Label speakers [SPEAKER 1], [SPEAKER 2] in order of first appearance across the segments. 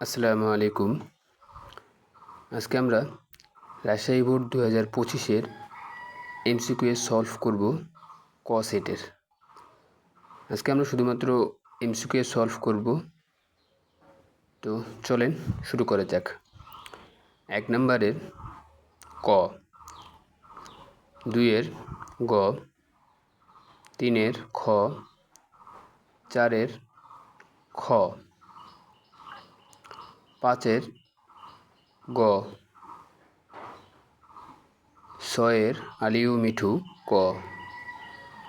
[SPEAKER 1] আসসালামু আলাইকুম। আজকে আমরা রাজশাহী বোর্ড দু হাজার পঁচিশের এমসিকিউ সলভ করব ক সেটের। আজকে আমরা শুধুমাত্র এমসিকিউ সলভ করব। তো চলেন শুরু করা যাক। এক নম্বরের ক। দুইয়ের গ। তিনের খ। চারের খ। পাঁচের গ। ছয়ের আলিউ মিঠু ক।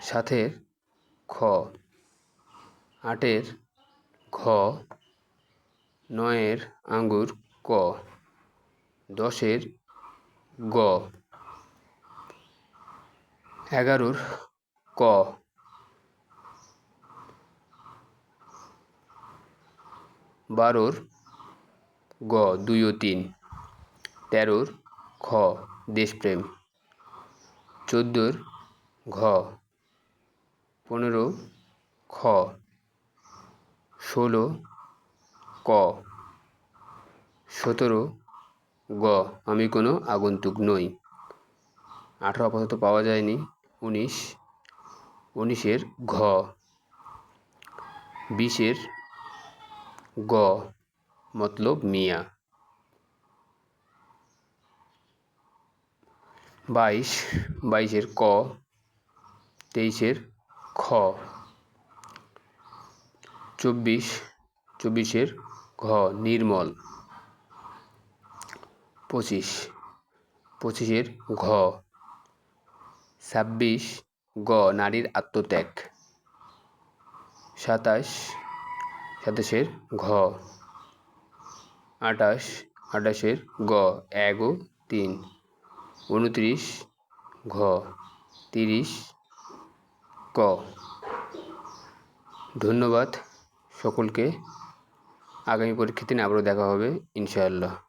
[SPEAKER 1] সাতের খ। আটের ঘ। নয়ের আঙ্গুর ক। দশের গ। এগারোর ক। বারোর গ, দুই ও তিন। তেরোর খ, দেশপ্রেম। চোদ্দোর ঘ, পনেরো খ, ষোলো ক। সতেরো গ, আমি কোনো আগন্তুক নই। আঠারো আপাতত পাওয়া যায়নি, উনিশ। উনিশের ঘ। বিশের গ। মতলব মিয়া। বাইশ, বাইশের ক, তেইশের খ। চব্বিশ, চব্বিশের ঘ, নির্মল। পঁচিশ, পঁচিশের ঘ। ছাব্বিশ, গ, নারীর আত্মত্যাগ। সাতাশ, সাতাশের ঘ। আটাশ আটাশের গ এগো তিন। উনত্রিশ, ঘ, তিরিশ, ক। ধন্যবাদ সকলকে। আগামী পরীক্ষাতে আবারও দেখা হবে, ইনশাআল্লাহ।